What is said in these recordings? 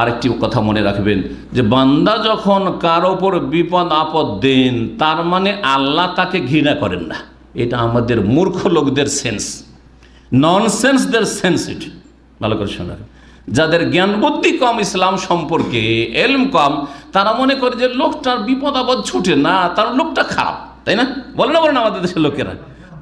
আরেকটি কথা মনে রাখবেন যে বান্দা যখন কার ওপর বিপদ আপদ দেন, তার মানে আল্লাহ তাকে ঘৃণা করেন না। এটা আমাদের মূর্খ লোকদের সেন্স ননসেন্সদের সেন্স এটি। ভালো করে শোনা যাদের জ্ঞান বুদ্ধি কম, ইসলাম সম্পর্কে এলম কম, তারা মনে করে যে লোকটার বিপদ আপদ ছুটে না, তার লোকটা খারাপ, তাই না? বলে না বলে না আমাদের দেশের লোকেরা?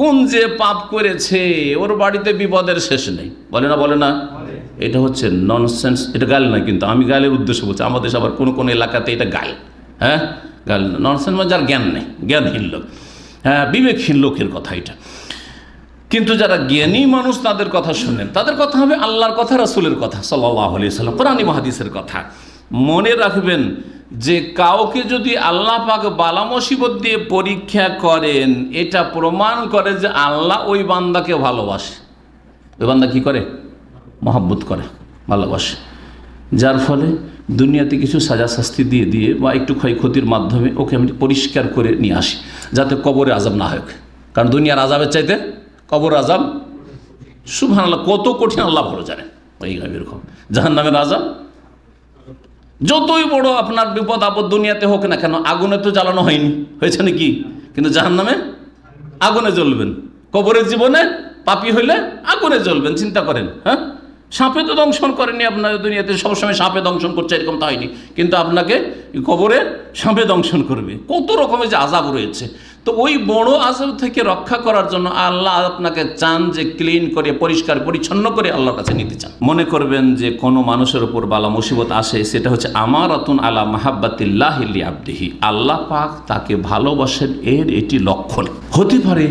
কোন যে পাপ করেছে, ওর বাড়িতে বিপদের শেষ নেই। বলে না বলে না? এটা হচ্ছে ননসেন্স এটা গাল না কিন্তু, আমি গালের উদ্দেশ্য বলছি, আমাদের দেশে আবার কোনো কোনো এলাকাতে এটা গাল হ্যাঁ? গাল ননসেন্স মানে যার জ্ঞান নেই, জ্ঞানহীন লোক হ্যাঁ বিবেকহীন লোকের কথা এটা। কিন্তু যারা জ্ঞানী মানুষ, তাদের কথা শুনেন, তাদের কথা হবে আল্লাহর কথা, রাসুলের কথা সাল্লাহ আলি সাল্লাম কোরআনী মহাদিসের কথা। মনে রাখবেন যে কাউকে যদি আল্লাহ পাক বালা মুসিবত দিয়ে পরীক্ষা করেন, এটা প্রমাণ করে যে আল্লাহ ওই বান্দাকে ভালোবাসে। ওই বান্দা কি করে? মহাব্বত করে, ভালোবাসে। যার ফলে দুনিয়াতে কিছু সাজা শাস্তি দিয়ে দিয়ে বা একটু ক্ষয়ক্ষতির মাধ্যমে ওকে আমি পরিষ্কার করে নিয়ে আসি, যাতে কবরে আজাব না হোক কারণ দুনিয়ার আজাবের চাইতে কবর আজাব সুভান আল্লাহ কত কঠিন আল্লাহ ভালো জানেন। এই এরকম। জাহান নামের আজাব যতই বড় আপনার বিপদ আপদ দুনিয়াতে হোক না কেন, আগুনে তো জ্বালানো হয়নি। হয়েছে নাকি? কিন্তু জাহান নামে আগুনে জ্বলবেন। কবরের জীবনে পাপি হইলে আগুনে জ্বলবেন, চিন্তা করেন হ্যাঁ? সাপে তো দংশন করেনি আপনার দুনিয়াতে সবসময় সাপে দংশন করছে এরকম তো হয়নি। কিন্তু আপনাকে কবরে সাপে দংশন করবে। কত রকমের যে আজাব রয়েছে। তো ওই বড় আজাব থেকে রক্ষা করার জন্য আল্লাহ আপনাকে চান যে ক্লিন করে পরিষ্কার পরিচ্ছন্ন করে আল্লাহর কাছে নিতে চান। মনে করবেন যে কোনো মানুষের উপর বালা মুসিবত আসে সেটা হচ্ছে আমার অতুন আলা মাহাব্বাতিল্লাহ আব্দিহি আল্লাহ পাক তাকে ভালোবাসেন এর এটি লক্ষণ। হতে পারে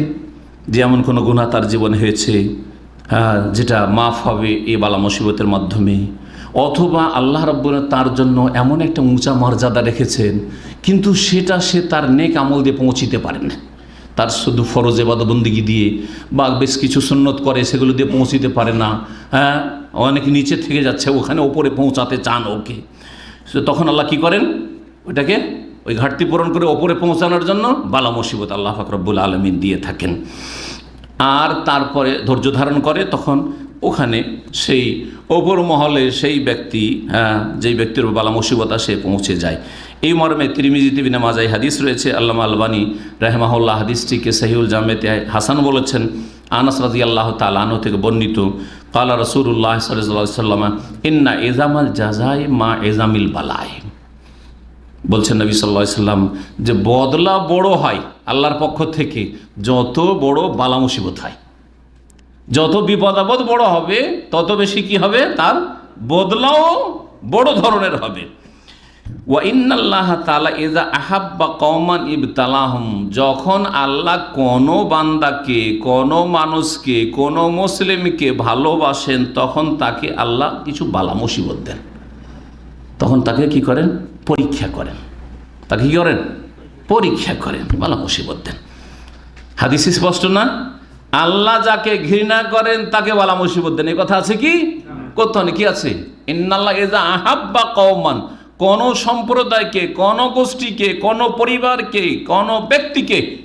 যে এমন কোনো গুণা তার জীবনে হয়েছে হ্যাঁ, যেটা মাফ হবে এই বালা মুসিবতের মাধ্যমে। অথবা আল্লাহ রব্বুল তার জন্য এমন একটা উঁচা মর্যাদা রেখেছেন, কিন্তু সেটা সে তার নেক আমল দিয়ে পৌঁছিতে পারেন না। তার শুধু ফরজ এবাদবন্দিগি দিয়ে বা বেশ কিছু সুন্নত করে সেগুলো দিয়ে পৌঁছিতে পারে না। হ্যাঁ অনেক নিচে থেকে যাচ্ছে, ওখানে ওপরে পৌঁছাতে চান ওকে। তখন আল্লাহ কি করেন? ওইটাকে ওই ঘাটতি পূরণ করে ওপরে পৌঁছানোর জন্য বালা মুসিবত আল্লাহ ফাকরবুল আলমিন দিয়ে থাকেন। আর তারপরে ধৈর্য ধারণ করে, তখন ওখানে সেই ওপর মহলে সেই ব্যক্তি হ্যাঁ যেই ব্যক্তির বালা মুসিবত সে পৌঁছে যায়। এই মর্মে তিরিমিজি তিবিনে মাজাই হাদিস রয়েছে, আল্লামা আলবানী রাহমাহুল্লাহ হাদিসটিকে সহিউল জামেতে হাসান বলেছেন, আনাস রাজি আল্লাহ তালানো থেকে বর্ণিত, কালা রসুল্লাহ সাল্লামা ইন্না এজামাল জাজাই মা এজামিল বালাই বলছেন নবী সাল্লা সাল্লাম যে বদলা বড় হয় আল্লাহর পক্ষ থেকে, যত বড় বালা মুসিবত হয়। যত বিপদ আপদ বড় হবে, তত বেশি কি হবে? তার বদলাও বড় ধরনের হবে। যখন আল্লাহ কোনো বান্দাকে, কোনো মানুষকে, কোনো মুসলিমকে ভালোবাসেন, তখন তাকে আল্লাহ কিছু বালা মুসিবত দেন। তখন তাকে কি করেন? পরীক্ষা করেন। তাকে কি করেন? পরীক্ষা করেন। বালা মুসিবত দেন। হাদিস স্পষ্ট না? আল্লাহ যাকে ঘৃণা করেন, তাকে বালা মুসিবত দেন। এই কথা আছে কি? কোথাও কি আছে? আহাব্বা কওমান। কোন সম্প্রদায়কে, কোন গোষ্ঠীকে, কোন পরিবারকে, কোন ব্যক্তিকে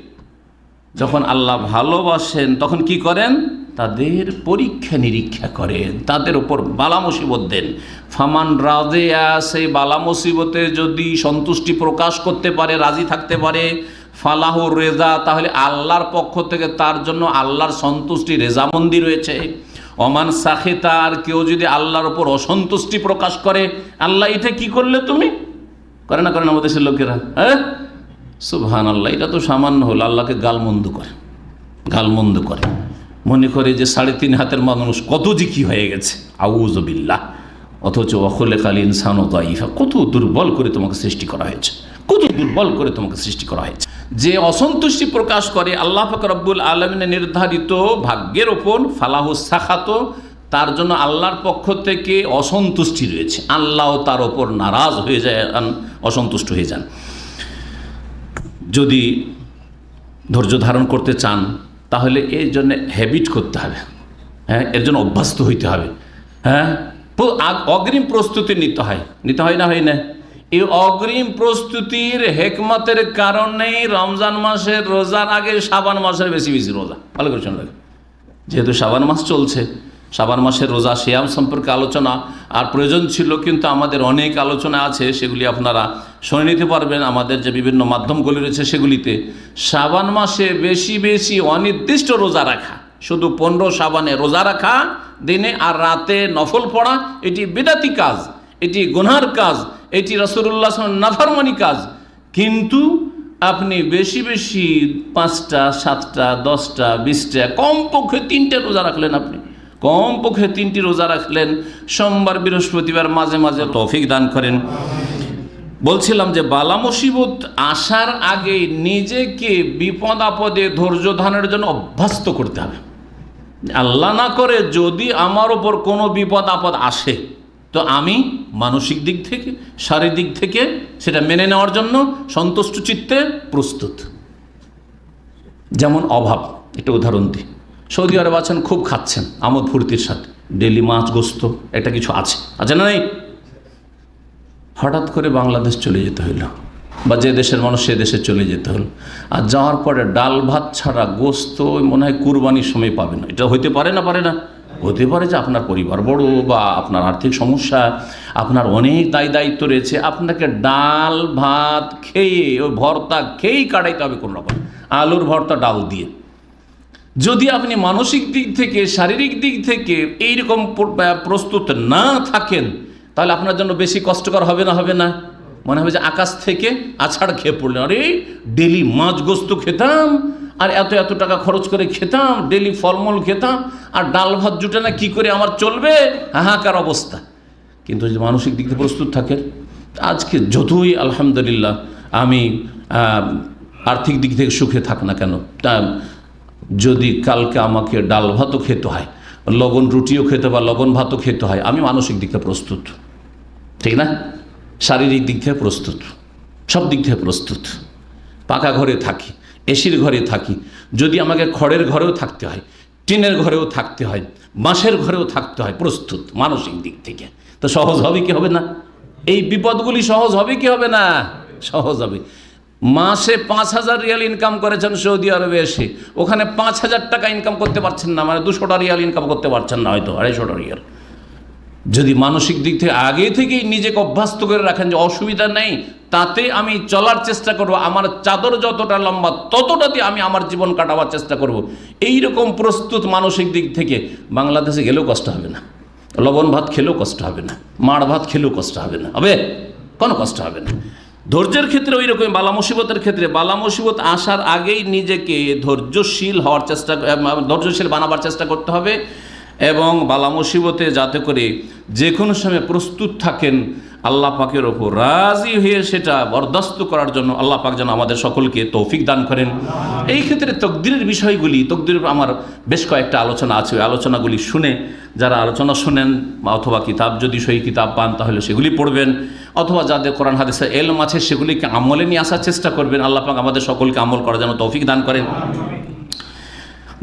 যখন আল্লাহ ভালোবাসেন, তখন কি করেন? তাদের পরীক্ষা নিরীক্ষা করেন, তাদের উপর বালা মুসিবত দেন। ফামান রাজে সেই বালা মুসিবতে যদি সন্তুষ্টি প্রকাশ করতে পারে, রাজি থাকতে পারে, ফালাহ রেজা, তাহলে আল্লাহর পক্ষ থেকে তার জন্য আল্লাহর সন্তুষ্টি রেজামন্দি রয়েছে। অমান সাখেতা তার কেউ যদি আল্লাহর ওপর অসন্তুষ্টি প্রকাশ করে, আল্লাহ এটা কি করলে তুমি? করে না করেন আমাদের দেশের লোকেরা হ্যাঁ? সুবহান আল্লাহ এটা তো সামান্য হলো, আল্লাহকে গালমন্দ করে গালমন্দ করে। মনে করে যে সাড়ে তিন হাতের মানুষ কত যে কি হয়ে গেছে। আউজবিল্লাহ অথচ অখলে কাল ইনসান ও তাইফা কত দুর্বল করে তোমাকে সৃষ্টি করা হয়েছে। কত দুর্বল করে তোমাকে সৃষ্টি করা হয়েছে। যে অসন্তুষ্টি প্রকাশ করে আল্লাহ ফাকর রব্বুল আলমিনের নির্ধারিত ভাগ্যের ওপর ফালাহু সাখাত, তার জন্য আল্লাহর পক্ষ থেকে অসন্তুষ্টি রয়েছে। আল্লাহ তার ওপর নারাজ হয়ে যায় অসন্তুষ্ট হয়ে যান। যদি ধৈর্য ধারণ করতে চান তাহলে এর জন্য হ্যাবিট করতে হবে। হ্যাঁ এর জন্য অভ্যস্ত হইতে হবে। হ্যাঁ অগ্রিম প্রস্তুতি নিতে হয়। নিতে হয় না হয় না? এই অগ্রিম প্রস্তুতির হেকমতের কারণেই রমজান মাসের রোজার আগে সাবান মাসের বেশি বেশি রোজা। ভালো করে শুনলেন যেহেতু সাবান মাস চলছে সাবান মাসের রোজা শিয়াম সম্পর্কে আলোচনা, আর প্রয়োজন ছিল কিন্তু আমাদের অনেক আলোচনা আছে, সেগুলি আপনারা শুনে নিতে পারবেন আমাদের যে বিভিন্ন মাধ্যমগুলি রয়েছে সেগুলিতে সাবান মাসে বেশি বেশি অনির্দিষ্ট রোজা রাখা। শুধু পনেরো সাবানে রোজা রাখা, দিনে আর রাতে নফল পড়া, এটি বেদাতি কাজ, এটি গুনহার কাজ, এটি রসুল্লাহ নাফারমানি কাজ। কিন্তু আপনি বেশি বেশি পাঁচটা, সাতটা, দশটা, বিশটা, কমপক্ষে তিনটে রোজা রাখলেন আপনি। কমপক্ষে তিনটি রোজা রাখলেন। সোমবার, বৃহস্পতিবার মাঝে মাঝে তৌফিক দান করেন। বলছিলাম যে বালা মুসিবত আসার আগে নিজেকে বিপদ আপদে ধৈর্য ধানের জন্য অভ্যস্ত করতে হবে। আল্লাহ না করে যদি আমার ওপর কোনো বিপদ আপদ আসে, তো আমি মানসিক দিক থেকে, শারীরিক দিক থেকে সেটা মেনে নেওয়ার জন্য সন্তুষ্ট চিত্তে প্রস্তুত। যেমন অভাব এটা উদাহরণ দিই। সৌদি আরব আছেন, খুব খাচ্ছেন, আমোদ ফুর্তির সাথে। ডেলি মাছ গোস্ত এটা কিছু আছে। আছে না নেই? হঠাৎ করে বাংলাদেশ চলে যেতে হইল বা যে দেশের মানুষ সে দেশে চলে যেতে হলো। আর যাওয়ার পরে ডাল ভাত ছাড়া গোস্ত মনে হয় কুরবানির সময় পাবে না। এটা হইতে পারে না পারে না? হতে পারে যে আপনার পরিবার বড় বা আপনার আর্থিক সমস্যা, আপনার অনেক দায় দায়িত্ব রয়েছে, আপনাকে ডাল ভাত খেয়ে, ওই ভর্তা খেয়েই কাটাইতে হবে কোনো রকম। আলুর ভর্তা, ডাল দিয়ে। যদি আপনি মানসিক দিক থেকে, শারীরিক দিক থেকে এইরকম প্রস্তুত না থাকেন তাহলে আপনার জন্য বেশি কষ্টকর হবে না হবে না? মনে হবে যে আকাশ থেকে আছাড় খেয়ে পড়লেন। আরে, ডেলি মাছ গোস্ত খেতাম, আর এত এত টাকা খরচ করে খেতাম, ডেলি ফলমূল খেতাম, আর ডাল ভাত জুটে না কী করে আমার চলবে? হাহাকার অবস্থা। কিন্তু যদি মানসিক দিক থেকে প্রস্তুত থাকেন, আজকে যতই আলহামদুলিল্লাহ আমি আর্থিক দিক থেকে সুখে থাক না কেন যদি কালকে আমাকে ডাল ভাতও খেতে হয়, লবণ রুটিও খেতে বা লবণ ভাতও খেতে হয়, আমি মানসিক দিক থেকে প্রস্তুত। ঠিক না? শারীরিক দিক থেকে প্রস্তুত। সব দিক থেকে প্রস্তুত। পাকা ঘরে থাকি, এসির ঘরে থাকি। যদি আমাকে খড়ের ঘরেও থাকতে হয়, টিনের ঘরেও থাকতে হয়, বাঁশের ঘরেও থাকতে হয়, প্রস্তুত মানসিক দিক থেকে। তো সহজ হবে কি হবে না? এই বিপদগুলি সহজ হবে কি হবে না? সহজ হবে। মাসে পাঁচ হাজার রিয়াল ইনকাম করেছেন সৌদি আরবে এসে। ওখানে পাঁচ হাজার টাকা ইনকাম করতে পারছেন না মানে দুশোটা রিয়াল ইনকাম করতে পারছেন না হয়তো, আড়াইশোটা রিয়াল। যদি মানসিক দিক থেকে আগে থেকেই নিজেকে অভ্যস্ত করে রাখেন যে অসুবিধা নেই, তাতে আমি চলার চেষ্টা করব, আমার চাদর যতটা লম্বা ততটা দিয়ে আমি আমার জীবন কাটাবার চেষ্টা করব। এই রকম প্রস্তুত মানসিক দিক থেকে বাংলাদেশে গেলেও কষ্ট হবে না। লবণ ভাত খেলেও কষ্ট হবে না। মাড় ভাত খেলেও কষ্ট হবে না। হবে? কোনো কষ্ট হবে না। ধৈর্যের ক্ষেত্রে ওই রকম বালা মুসিবতের ক্ষেত্রে। বালা মুসিবত আসার আগেই নিজেকে ধৈর্যশীল হওয়ার চেষ্টা, ধৈর্যশীল বানাবার চেষ্টা করতে হবে। এবং বালা মুসিবতে যাতে করে যে কোনো সময় প্রস্তুত থাকেন, আল্লাহ পাকের ওপর রাজি হয়ে সেটা বরদাস্ত করার জন্য আল্লাহ পাক যেন আমাদের সকলকে তৌফিক দান করেন। এই ক্ষেত্রে তকদিরের বিষয়গুলি, তকদিরের আমার বেশ কয়েকটা আলোচনা আছে, ওই আলোচনাগুলি শুনে যারা আলোচনা শুনেন অথবা কিতাব, যদি সেই কিতাব পান তাহলে সেগুলি পড়বেন, অথবা যাদের কোরআন, হাদিসে এলম আছে সেগুলিকে আমলে নিয়ে আসার চেষ্টা করবেন, আল্লাহ পাক আমাদের সকলকে আমল করার জন্য তৌফিক দান করেন।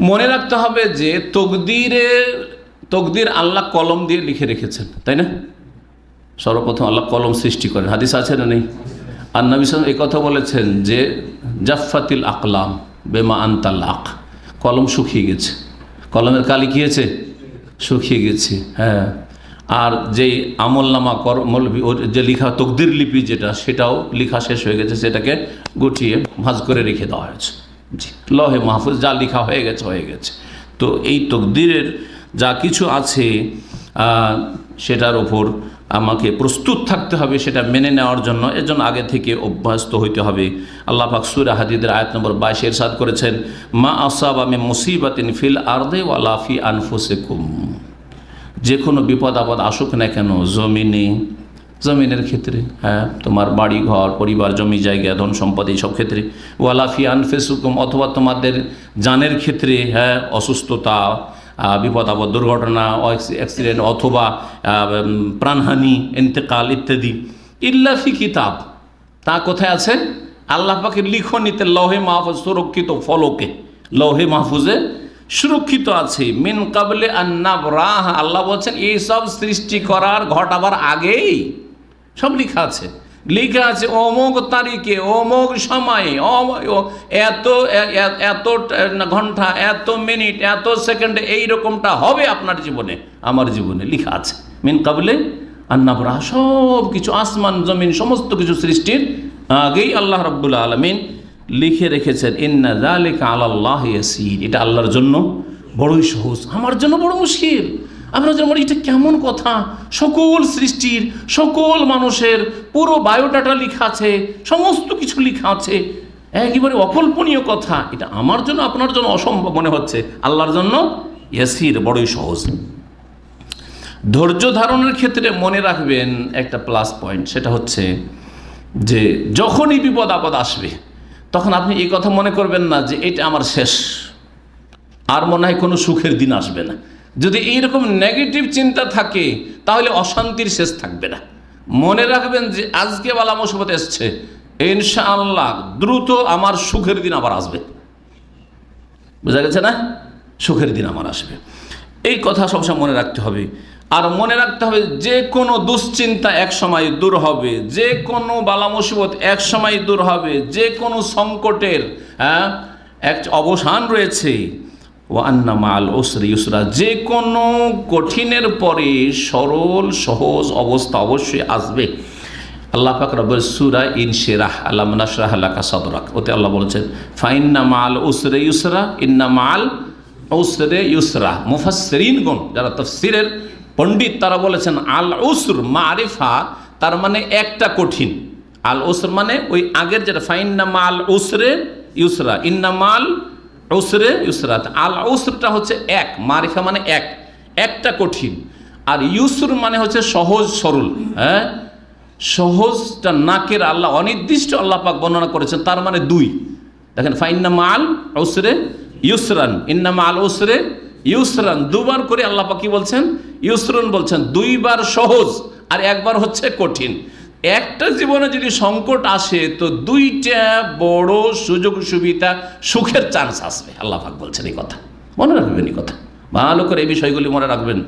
মনে রাখতে হবে যে তকদিরে, তকদির আল্লাহ কলম দিয়ে লিখে রেখেছেন, তাই না? সর্বপ্রথম আল্লাহ কলম সৃষ্টি করেন। হাদিস আছে না নেই? আর নবী কথা বলেছেন যে জাফাতিল আকলাম বেমা আন্তাল আক। কলম শুকিয়ে গেছে। কলমের কালি কি হয়েছে শুকিয়ে গেছে হ্যাঁ। আর যেই আমলনামা কর্মলিপি ওর যে লিখা তকদির লিপি যেটা, সেটাও লিখা শেষ হয়ে গেছে, সেটাকে গুটিয়ে ভাঁজ করে রেখে দেওয়া হয়েছে। লহে মাহফুজ যা লিখা হয়ে গেছে হয়ে গেছে। তো এই তকদিরের যা কিছু আছে সেটার ওপর আমাকে প্রস্তুত থাকতে হবে, সেটা মেনে নেওয়ার জন্য। এর জন্য আগে থেকে অভ্যস্ত হইতে হবে। আল্লাহ পাক সুরা হাদিদের আয়াত নম্বর বাইশে এরশাদ করেছেন, মা আসাব আমি মুসিবাতিন ফিল আর্দে ওয়ালাফি আনফুসেকুম। যে কোনো বিপদ আপদ আসুক না কেন, জমিনে জমিনের ক্ষেত্রে হ্যাঁ তোমার বাড়ি ঘর পরিবার, জমি, জায়গা, ধন সম্পদ, এইসব ক্ষেত্রে। ওয়ালাফি আনফেসুকুম, অথবা তোমাদের জানের ক্ষেত্রে হ্যাঁ অসুস্থতা বিপদ, আপদ, দুর্ঘটনা অ্যাক্সিডেন্ট অথবা প্রাণহানি, ইন্তেকাল ইত্যাদি। ইল্লাফি কিতাব। তা কোথায় আছে? আল্লাহ পাকের লিখনিতে লহে মাহফুজ সুরক্ষিত ফলকে। লহে মাহফুজে সুরক্ষিত আছে। মিন কাবলে আন্নাব রাহ আল্লাহ বলছেন এই সব সৃষ্টি করার, ঘটাবার আগেই সব লেখা আছে। লেখা আছে অমুক তারিখে অমুক সময়ে এত এত ঘণ্টা, এত মিনিট, এত সেকেন্ডে এই রকমটা হবে আপনার জীবনে, আমার জীবনে লেখা আছে। মিন কাবলে আন্নাবরা সব কিছু আসমান, জমিন, সমস্ত কিছু সৃষ্টির আগেই আল্লাহ রব্বুল আলমিন লিখে রেখেছেন, ইন্না আল্লাহ এটা আল্লাহর জন্য বড়ই সহজ, আমার জন্য বড় মুশকিল। আপনার জন্য এটা কেমন কথা? সকল সৃষ্টির, সকল মানুষের পুরো বায়োডাটা লেখা আছে, সমস্ত কিছু লেখা আছে। একেবারে অকল্পনীয় কথা। এটা আমার জন্য, আপনার জন্য অসম্ভব মনে হচ্ছে। আল্লাহর জন্য ইয়াসির বড়ই সহজ। ধৈর্য ধারণের ক্ষেত্রে মনে রাখবেন একটা প্লাস পয়েন্ট সেটা হচ্ছে যে যখনই বিপদ আপদ আসবে, তখন আপনি এই কথা মনে করবেন না যে এটা আমার শেষ। আর মনে হয় কোনো সুখের দিন আসবে না। যদি এইরকম নেগেটিভ চিন্তা থাকে, তাহলে অশান্তির শেষ থাকবে না। মনে রাখবেন যে আজকে বালা মুসিবত এসছে। ইনশাআল্লাহ দ্রুত আমার সুখের দিন আবার আসবে। বোঝা গেছে না? সুখের দিন আমার আসবে। এই কথা সবসময় মনে রাখতে হবে। আর মনে রাখতে হবে যে কোনো দুশ্চিন্তা এক সময় দূর হবে। যে কোনো বালা মুসিবত এক সময় দূর হবে। যে কোনো সংকটের হ্যাঁ এক অবসান রয়েছে। ও ওসরি ইউসরা, যে কোনো কঠিনের পরে সরল, সহজ অবস্থা অবশ্যই আসবে। আল্লাহ পাক রব্বুল সূরা ইনশিরাহ আল্লাহ নাশরাহ লাকা সাদরাক। ওতে আল্লাহ বলেছেন ফাইন্না মাল উসরে ইউসরা, ইন্না মাল উসরে ইউসরা। মুফাসসিরিনগণ যারা তফসিরের পণ্ডিত, তারা বলেছেন, আল উসর মারিফা, তার মানে একটা কঠিন। আল উসর মানে ওই আগের যেটা ফাইন্না মাল উসরে ইউসরা, ইন্না মাল উসরে ইউসরা আল উসরটা হচ্ছে এক, মারিফা মানে এক। একটা কঠিন। আর ইউসর মানে হচ্ছে সহজ সরল হ্যাঁ? সহজটা নাকের আল্লাহ, অনির্দিষ্ট আল্লাহ পাক বর্ণনা করেছেন, তার মানে দুই। দেখেন ফাইন্না আল ওসরে ইউসরান ইন্না আল ওসরে ইউসরান। দুবার করে আল্লাহ পাক কি বলছেন? ইউসরান বলছেন, দুইবার সহজ আর একবার হচ্ছে কঠিন। একটা জীবনে যদি সংকট আসে, তো দুইটা বড় সুযোগ সুবিধা সুখের চান্স আসবে। আল্লাহ পাক বলছেন এই কথা। মনে রাখবেন এই কথা। ভালো করে এই বিষয়গুলি মনে রাখবেন।